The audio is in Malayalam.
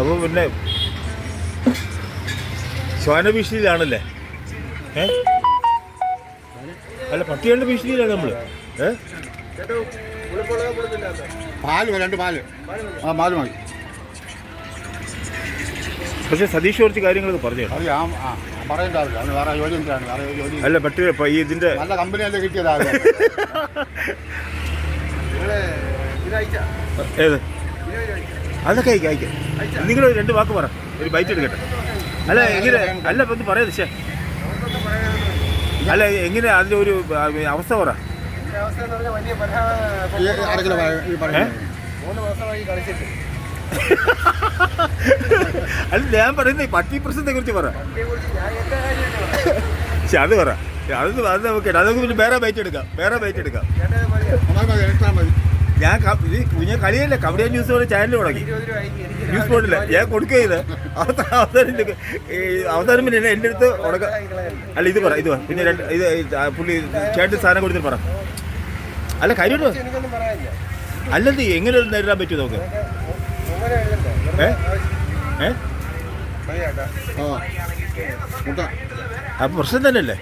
അപ്പോൾ പിന്നെ ശ്വാന ഭീഷണിയിലാണല്ലേ? ഏ? അല്ല പട്ടികളുടെ ഭീഷണിയിലാണ് നമ്മൾ ഏ? പാൽ രണ്ട് പാൽ. ആ പാൽ മതി. പക്ഷെ സതീഷ് കുറച്ച് കാര്യങ്ങളൊക്കെ പറഞ്ഞു അല്ല പട്ടി ഇതിന്റെ നല്ല കിട്ടിയതാവില്ല ഏത്? അതൊക്കെ അയക്കാം അയക്കാം. നിങ്ങൾ രണ്ട് വാക്ക് പറ. ഒരു ബൈറ്റ് എടുക്കട്ടെ. അല്ല എങ്ങനെ അല്ല ഇപ്പം ഒന്ന് പറയാം ശേ അല്ല എങ്ങനെ അതിന്റെ ഒരു അവസ്ഥ പറ. അല്ല ഞാൻ പറയുന്നത് പട്ടി പ്രശ്നത്തെ കുറിച്ച് പറ. അത് പറ. അത് അത് നമുക്ക് അതൊക്കെ പിന്നെ വേറെ ബൈറ്റ് എടുക്കാം. വേറെ ബൈറ്റ് എടുക്കാം. ഞാൻ ഇത് കുഞ്ഞ കളിയല്ല കബഡി ന്യൂസ് പോലെ ചാനൽ തുടങ്ങി ന്യൂസ് ബോർഡില്ല ഞാൻ കൊടുക്കുകയില്ല അവസാനം അവസാനം പിന്നെ എന്റെ അടുത്ത് ഉടക്ക അല്ല ഇത് പറ ഇത് പറ പിന്നെ രണ്ട് ഇത് പുള്ളി ചേട്ടൻ സാധനം കൊടുത്തിട്ട് പറ അല്ല കാര്യമായിട്ട് അല്ലത് എങ്ങനെ നേരിടാൻ പറ്റുമോ നമുക്ക് ഏ? ഏ ആ അപ്പം പ്രശ്നം തന്നെയല്ലേ